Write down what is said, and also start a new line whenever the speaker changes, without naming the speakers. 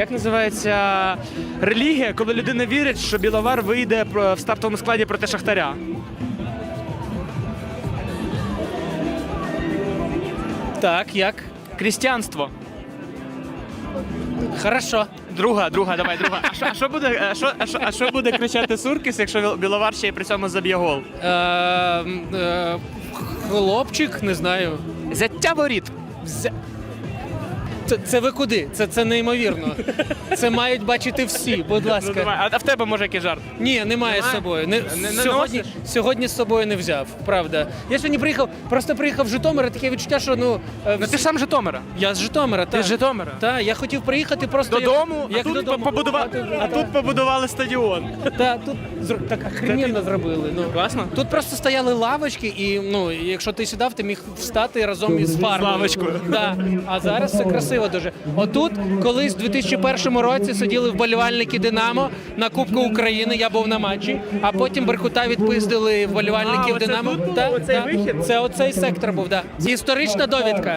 як називається релігія, коли людина вірить, що Біловар вийде в стартовому складі проти Шахтаря?
Так, як?
Крістіанство.
Хорошо.
Друга, друга, давай, друга. А що, а що буде, а що, а що, а що буде кричати Суркіс, якщо Біловар ще й при цьому заб'є гол?
Е, е, хлопчик, не знаю.
Зяття воріт.
Взя- Це, це ви куди? Це, це неймовірно. Це мають бачити всі, будь
Ну,
ласка.
А, а в тебе може який жарт?
Ні, немає з собою. Не,
Не- не
сьогодні,
носиш?
сьогодні з собою не взяв, правда. Я сьогодні приїхав, просто приїхав в Житомир, і таке відчуття, що ну. е,
Ну ти ж сам з Житомира.
Я з Житомира,
Ти
так.
з Житомира?
Так, я хотів приїхати просто як-
Додому,
як,
а тут
додому.
побудували, а тут побудували стадіон.
Та, тут зр- так охрененно зробили. Ну.
Класно?
Тут просто стояли лавочки, і ну, якщо ти сідав, ти міг встати разом із фарбою.
лавочкою.
Да. А зараз все красиво дуже. Отут колись в 2001 році сиділи вболівальники Динамо на Кубку України. Я був на матчі, а потім Беркута відпиздили вболівальників Динамо. Та, та. Це оцей сектор був, да. Історична довідка.